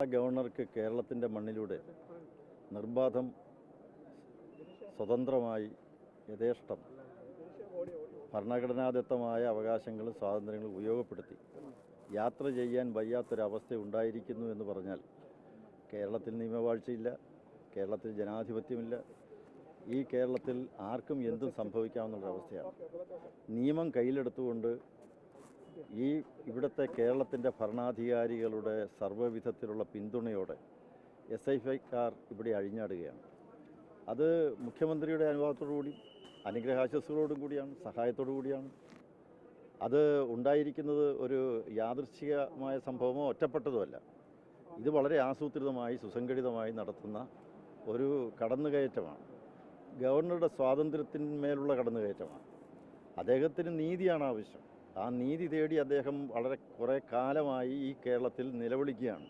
ഗവർണർക്ക് കേരളത്തിന്റെ മണ്ണിലൂടെ നിർബാധം സ്വതന്ത്രമായി യഥേഷ്ടം ഭരണഘടനാദത്തമായ അവകാശങ്ങളും സ്വാതന്ത്ര്യങ്ങളും ഉപയോഗപ്പെടുത്തി യാത്ര ചെയ്യാൻ വയ്യാത്തൊരവസ്ഥ ഉണ്ടായിരിക്കുന്നു എന്ന് പറഞ്ഞാൽ കേരളത്തിൽ നിയമവാഴ്ചയില്ല കേരളത്തിൽ ജനാധിപത്യമില്ല. ഈ കേരളത്തിൽ ആർക്കും എന്തും സംഭവിക്കാവുന്നൊരവസ്ഥയാണ് നിയമം കയ്യിലെടുത്തുകൊണ്ട് ഈ ഇവിടുത്തെ കേരളത്തിന്റെ ഭരണാധികാരികളുടെ സർവവിധത്തിലുള്ള പിന്തുണയോടെ എസ് ഐ ഫൈക്കാർ ഇവിടെ അഴിഞ്ഞാടുകയാണ്. അത് മുഖ്യമന്ത്രിയുടെ അനുഭവത്തോടു കൂടി അനുഗ്രഹാശസ്സുകളോടും കൂടിയാണ് സഹായത്തോടു കൂടിയാണ്. അത് ഉണ്ടായിരിക്കുന്നത് ഒരു യാദൃശ്ചികമായ സംഭവമോ ഒറ്റപ്പെട്ടതുമല്ല ഇത് വളരെ ആസൂത്രിതമായി സുസംഘടിതമായി നടത്തുന്ന ഒരു കടന്നുകയറ്റമാണ്. ഗവർണറുടെ സ്വാതന്ത്ര്യത്തിന്മേലുള്ള കടന്നുകയറ്റമാണ്. അദ്ദേഹത്തിന് നീതിയാണ് ആവശ്യം. ആ നീതി തേടി അദ്ദേഹം വളരെ കുറേ കാലമായി ഈ കേരളത്തിൽ നിലവിളിക്കുകയാണ്.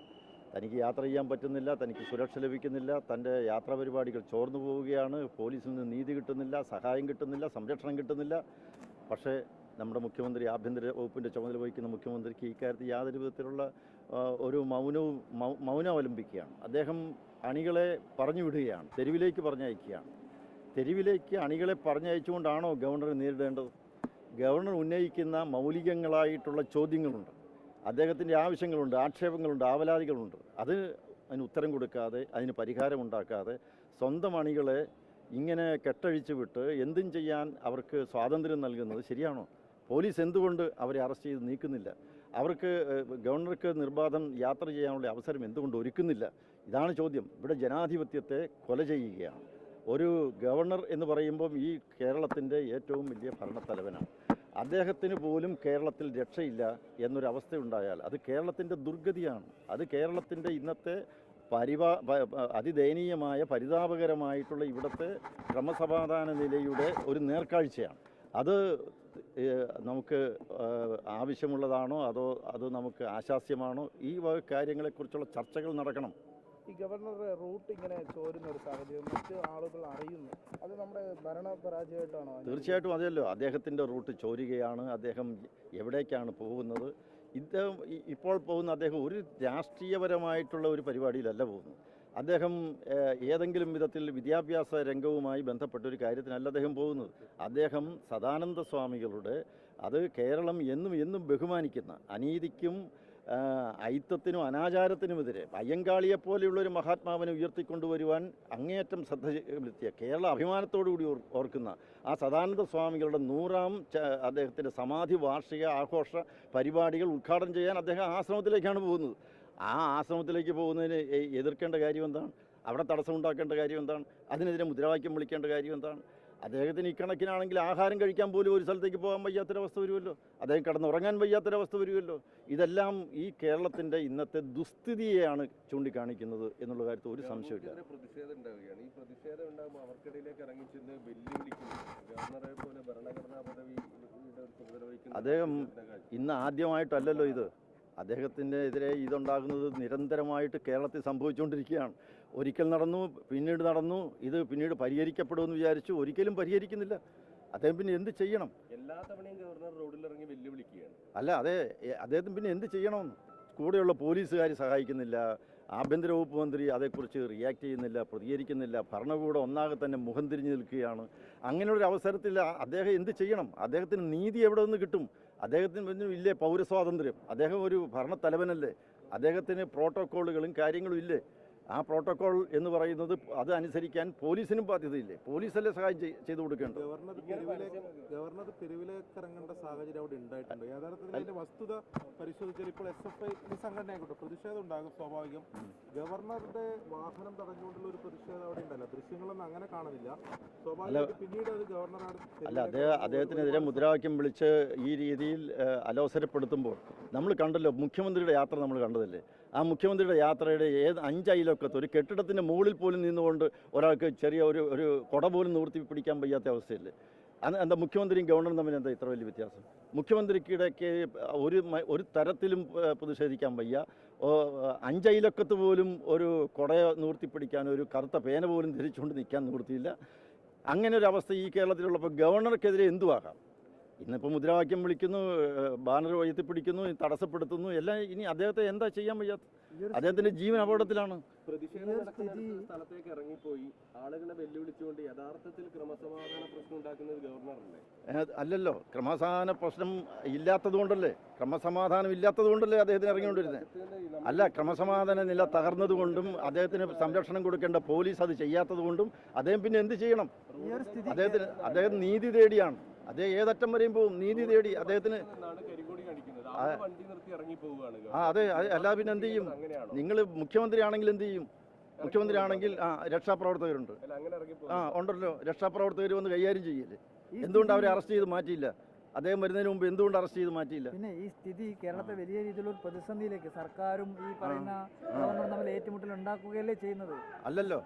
തനിക്ക് യാത്ര ചെയ്യാൻ പറ്റുന്നില്ല തനിക്ക് സുരക്ഷ ലഭിക്കുന്നില്ല തന്റെ യാത്രാ പരിപാടികൾ ചോർന്നു പോവുകയാണ് പോലീസിൽ നിന്ന് നീതി കിട്ടുന്നില്ല സഹായം കിട്ടുന്നില്ല സംരക്ഷണം കിട്ടുന്നില്ല. പക്ഷേ നമ്മുടെ മുഖ്യമന്ത്രി ആഭ്യന്തര വകുപ്പിന്റെ ചുമതല വഹിക്കുന്ന മുഖ്യമന്ത്രിക്ക് ഇക്കാര്യത്തിൽ യാതൊരു വിധത്തിലുള്ള ഒരു മൗനവും മൗനം അവലംബിക്കുകയാണ്. അദ്ദേഹം അണികളെ പറഞ്ഞു വിടുകയാണ് തെരുവിലേക്ക് പറഞ്ഞയക്കുകയാണ്. തെരുവിലേക്ക് അണികളെ പറഞ്ഞയച്ചുകൊണ്ടാണോ ഗവർണറെ നേരിടേണ്ടത്? ഗവർണർ ഉന്നയിക്കുന്ന മൗലികങ്ങളായിട്ടുള്ള ചോദ്യങ്ങളുണ്ട്. അദ്ദേഹത്തിന്റെ ആവശ്യങ്ങളുണ്ട് ആക്ഷേപങ്ങളുണ്ട് ആവലാതികളുണ്ട്. അത് അതിന് ഉത്തരം കൊടുക്കാതെ അതിന് പരിഹാരമുണ്ടാക്കാതെ സ്വന്തം അണികളെ ഇങ്ങനെ കെട്ടഴിച്ചു വിട്ട് എന്തും ചെയ്യാൻ അവർക്ക് സ്വാതന്ത്ര്യം നൽകുന്നത് ശരിയാണോ? പോലീസ് എന്തുകൊണ്ട് അവരെ അറസ്റ്റ് ചെയ്ത് നീക്കുന്നില്ല? അവർക്ക് ഗവർണർക്ക് നിർബാധം യാത്ര ചെയ്യാനുള്ള അവസരം എന്തുകൊണ്ട് ഒരുക്കുന്നില്ല? ഇതാണ് ചോദ്യം. ഇവിടെ ജനാധിപത്യത്തെ കൊല ചെയ്യുകയാണ്. ഒരു ഗവർണർ എന്ന് പറയുമ്പം ഈ കേരളത്തിന്റെ ഏറ്റവും വലിയ ഭരണത്തലവനാണ്. അദ്ദേഹത്തിന് പോലും കേരളത്തിൽ രക്ഷയില്ല എന്നൊരവസ്ഥയുണ്ടായാൽ അത് കേരളത്തിന്റെ ദുർഗതിയാണ്. അത് കേരളത്തിന്റെ ഇന്നത്തെ പരിപാ അതിദയനീയമായ പരിതാപകരമായിട്ടുള്ള ഇവിടുത്തെ ക്രമസമാധാന നിലയുടെ ഒരു നേർക്കാഴ്ചയാണ്. അത് നമുക്ക് ആവശ്യമുള്ളതാണോ അതോ അത് നമുക്ക് ആശാസ്യമാണോ? ഈ കാര്യങ്ങളെക്കുറിച്ചുള്ള ചർച്ചകൾ നടക്കണം. ഈ ഗവർണറുടെ റൂട്ട് ഇങ്ങനെ ചോരുന്ന ഒരു സാഹചര്യം മറ്റ് ആളുകൾ അറിയുന്നു. അത് നമ്മുടെ ഭരണ പരാജയമായിട്ടാണോ തീർച്ചയായിട്ടും അതല്ലോ അദ്ദേഹത്തിന്റെ റൂട്ട് ചോരുകയാണ്. അദ്ദേഹം എവിടേക്കാണ് പോകുന്നത്? ഇദ്ദേഹം ഇപ്പോൾ പോകുന്ന അദ്ദേഹം ഒരു രാഷ്ട്രീയപരമായിട്ടുള്ള ഒരു പരിപാടിയിലല്ല പോകുന്നത്. അദ്ദേഹം ഏതെങ്കിലും വിധത്തിൽ വിദ്യാഭ്യാസ രംഗവുമായി ബന്ധപ്പെട്ട ഒരു കാര്യത്തിനല്ല അദ്ദേഹം പോകുന്നത്. അദ്ദേഹം സദാനന്ദ സ്വാമികളുടെ അത് കേരളം എന്നും എന്നും ബഹുമാനിക്കുന്ന അനീതിക്കും ആ, ഐത്തത്തിനും അനാചാരത്തിനുമെതിരെ അയ്യങ്കാളിയെപ്പോലെയുള്ള ഒരു മഹാത്മാവിനെ ഉയർത്തിക്കൊണ്ടുവരുവാൻ അങ്ങേയറ്റം ശ്രദ്ധ ചെലുത്തിയ കേരള അഭിമാനത്തോടുകൂടി ഓർക്കുന്ന ആ സദാനന്ദ സ്വാമികളുടെ നൂറാം അദ്ദേഹത്തിന്റെ സമാധി വാർഷിക ആഘോഷ പരിപാടികൾ ഉദ്ഘാടനം ചെയ്യാൻ അദ്ദേഹം ആശ്രമത്തിലേക്കാണ് പോകുന്നത്. ആ ആശ്രമത്തിലേക്ക് പോകുന്നതിന് എതിർക്കേണ്ട കാര്യം എന്താണ്? അവിടെ തടസ്സമുണ്ടാക്കേണ്ട കാര്യം എന്താണ്? അതിനെതിരെ മുദ്രാവാക്യം വിളിക്കേണ്ട കാര്യം എന്താണ്? അദ്ദേഹത്തിന് ഇക്കണക്കിനാണെങ്കിൽ ആഹാരം കഴിക്കാൻ പോലും ഒരു സ്ഥലത്തേക്ക് പോകാൻ വയ്യാത്തൊരവസ്ഥ വരുമല്ലോ. അദ്ദേഹം കിടന്നുറങ്ങാൻ വയ്യാത്തൊരവസ്ഥ വരുമല്ലോ. ഇതെല്ലാം ഈ കേരളത്തിന്റെ ഇന്നത്തെ ദുസ്ഥിതിയെയാണ് ചൂണ്ടിക്കാണിക്കുന്നത് എന്നുള്ള കാര്യത്തിൽ ഒരു സംശയമില്ല പ്രതിഷേധം ഉണ്ടാവുകയാണ്. ഈ പ്രതിഷേധം ഉണ്ടാകുമ്പോൾ അവർക്കിടയിലേക്ക് വെല്ലുവിളിക്കുന്നു. ഗവർണറെ പോലെ ഭരണഘടനാ പദവി അദ്ദേഹം. ഇന്ന് ആദ്യമായിട്ടല്ലല്ലോ ഇത്. അദ്ദേഹത്തിന്റെ എതിരെ ഇതുണ്ടാകുന്നത് നിരന്തരമായിട്ട് കേരളത്തിൽ സംഭവിച്ചുകൊണ്ടിരിക്കുകയാണ്. ഒരിക്കൽ നടന്നു പിന്നീട് നടന്നു ഇത് പിന്നീട് പരിഹരിക്കപ്പെടുമെന്ന് വിചാരിച്ചു ഒരിക്കലും പരിഹരിക്കുന്നില്ല. അദ്ദേഹം പിന്നെ എന്ത് ചെയ്യണം? എല്ലാ തവണയും ഗവർണർ റോഡിലിറങ്ങി വെല്ലുവിളിക്കുകയാണ്. അല്ല അതെ അദ്ദേഹത്തിന് പിന്നെ എന്ത് ചെയ്യണമെന്ന്? കൂടെയുള്ള പോലീസുകാർ സഹായിക്കുന്നില്ല ആഭ്യന്തര വകുപ്പ് മന്ത്രി അതേക്കുറിച്ച് റിയാക്ട് ചെയ്യുന്നില്ല പ്രതികരിക്കുന്നില്ല ഭരണകൂടം ഒന്നാകെ തന്നെ മുഖം തിരിഞ്ഞു നിൽക്കുകയാണ്. അങ്ങനെയൊരു അവസരത്തിൽ അദ്ദേഹം എന്ത് ചെയ്യണം? അദ്ദേഹത്തിന് നീതി എവിടെ നിന്ന് കിട്ടും? അദ്ദേഹത്തിന് പിന്നെ ഇല്ലേ പൗരസ്വാതന്ത്ര്യം? അദ്ദേഹം ഒരു ഭരണത്തലവനല്ലേ? അദ്ദേഹത്തിന് പ്രോട്ടോക്കോളുകളും കാര്യങ്ങളും ഇല്ലേ? ആ പ്രോട്ടോകോൾ എന്ന് പറയുന്നത് അത് അനുസരിക്കാൻ പോലീസിനും ബാധ്യതയില്ലേ? പോലീസല്ലേ സഹായം ചെയ്- ചെയ്തു കൊടുക്കേണ്ടത്? ഗവർണർ തെരുവിലേക്ക് ഗവർണർ തെരുവിലേക്ക് ഇറങ്ങേണ്ട സാഹചര്യം അവിടെ ഉണ്ടായിട്ടുണ്ട്. യഥാർത്ഥത്തിൽ അതിന്റെ വസ്തുത പരിശോധിച്ചാൽ ഇപ്പോൾ എസ് എഫ് ഐ സംഘടനയായിക്കോട്ടെ പ്രതിഷേധം ഉണ്ടാകും സ്വാഭാവികം. ഗവർണറുടെ വാഹനം തടഞ്ഞുകൊണ്ടുള്ള ഒരു പ്രതിഷേധം അവിടെ ഉണ്ടല്ലോ. ദൃശ്യങ്ങളൊന്നും അങ്ങനെ കാണുന്നില്ല. സ്വാഭാവികമായിട്ട് പിന്നീട് അത് ഗവർണറാണ് അല്ല അദ്ദേഹം അദ്ദേഹത്തിനെതിരെ മുദ്രാവാക്യം വിളിച്ച് ഈ രീതിയിൽ അലോസരപ്പെടുത്തുമ്പോൾ നമ്മൾ കണ്ടല്ലോ മുഖ്യമന്ത്രിയുടെ യാത്ര നമ്മൾ കണ്ടതല്ലേ? ആ മുഖ്യമന്ത്രിയുടെ യാത്രയുടെ ഏത് അഞ്ചയിലൊക്കത്ത് ഒരു കെട്ടിടത്തിന്റെ മുകളിൽ പോലും നിന്നുകൊണ്ട് ഒരാൾക്ക് ചെറിയ ഒരു ഒരു കൊട പോലും നിവർത്തി പിടിക്കാൻ വയ്യാത്ത അവസ്ഥയില്ലേ എന്താ മുഖ്യമന്ത്രിയും ഗവർണറും തമ്മിൽ എന്താ ഇത്ര വലിയ വ്യത്യാസം? മുഖ്യമന്ത്രിക്കിടയ്ക്ക് ഒരു ഒരു തരത്തിലും പ്രതിഷേധിക്കാൻ വയ്യ. അഞ്ചയിലൊക്കത്ത് പോലും ഒരു കൊട നിവർത്തി പിടിക്കാൻ ഒരു കറുത്ത പേന പോലും ധരിച്ചുകൊണ്ട് നിൽക്കാൻ നിവൃത്തിയില്ല. അങ്ങനെ ഒരു അവസ്ഥ ഈ കേരളത്തിലുള്ളപ്പോൾ ഗവർണർക്കെതിരെ എന്തുവാകാം? ഇന്നിപ്പോൾ മുദ്രാവാക്യം വിളിക്കുന്നു ബാനർ ഉയർത്തിപ്പിടിക്കുന്നു തടസ്സപ്പെടുത്തുന്നു എല്ലാം ഇനി അദ്ദേഹത്തെ എന്താ ചെയ്യാൻ വയ്യാത്ത അദ്ദേഹത്തിന്റെ ജീവൻ അപകടത്തിലാണ്. സ്ഥലത്തേക്ക് ഇറങ്ങിപ്പോയി. ആളുകളെ വെല്ലുവിളിച്ചുകൊണ്ട് യഥാർത്ഥത്തിൽ ക്രമസമാധാന പ്രശ്നം ഉണ്ടാക്കുന്നത് ഗവർണറല്ലേ? അല്ലല്ലോ. ക്രമസമാധാന പ്രശ്നം ഇല്ലാത്തത് കൊണ്ടല്ലേ ക്രമസമാധാനം ഇല്ലാത്തത് കൊണ്ടല്ലേ അദ്ദേഹത്തിന് ഇറങ്ങിക്കൊണ്ടിരുന്നത് അല്ല ക്രമസമാധാന നില തകർന്നതുകൊണ്ടും അദ്ദേഹത്തിന് സംരക്ഷണം കൊടുക്കേണ്ട പോലീസ് അത് ചെയ്യാത്തതുകൊണ്ടും അദ്ദേഹം പിന്നെ എന്ത് ചെയ്യണം? അദ്ദേഹത്തിന് അദ്ദേഹം നീതി തേടിയാണ്. അദ്ദേഹം ഏതറ്റം വരെയും പോവും നീതി തേടി അദ്ദേഹത്തിന് ആ അതെ അല്ലാ പിന്നെ എന്ത് ചെയ്യും? നിങ്ങൾ മുഖ്യമന്ത്രി ആണെങ്കിൽ എന്ത് ചെയ്യും? മുഖ്യമന്ത്രി ആണെങ്കിൽ ആ രക്ഷാപ്രവർത്തകരുണ്ട്. ആ ഉണ്ടല്ലോ രക്ഷാപ്രവർത്തകർ വന്ന് കൈകാര്യം ചെയ്യില്ലേ എന്തുകൊണ്ട് അവരെ അറസ്റ്റ് ചെയ്ത് മാറ്റിയില്ല? അദ്ദേഹം വരുന്നതിന് മുമ്പ് എന്തുകൊണ്ട് അറസ്റ്റ് ചെയ്ത് മാറ്റിയില്ല? പിന്നെ ഈ സ്ഥിതി കേരളത്തെ വലിയ രീതിയിലുള്ള പ്രതിസന്ധിയിലേക്ക് സർക്കാരും ഈ പറയുന്ന തമ്മിൽ ഏറ്റുമുട്ടൽ ഉണ്ടാക്കുകയല്ലേ ചെയ്യുന്നത്? അല്ലല്ലോ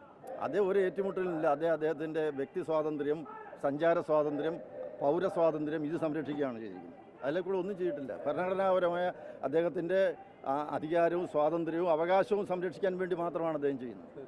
അതേ ഒരു ഏറ്റുമുട്ടലില്ല അതേ അദ്ദേഹത്തിന്റെ വ്യക്തി സ്വാതന്ത്ര്യം സഞ്ചാര സ്വാതന്ത്ര്യം പൗര സ്വാതന്ത്ര്യം ഇത് സംരക്ഷിക്കുകയാണ് ചെയ്തിരിക്കുന്നത്. അതിലെ കൂടെ ഒന്നും ചെയ്തിട്ടില്ല. ഭരണഘടനാപരമായ അദ്ദേഹത്തിന്റെ അധികാരവും സ്വാതന്ത്ര്യവും അവകാശവും സംരക്ഷിക്കാൻ വേണ്ടി മാത്രമാണ് അദ്ദേഹം ചെയ്യുന്നത്.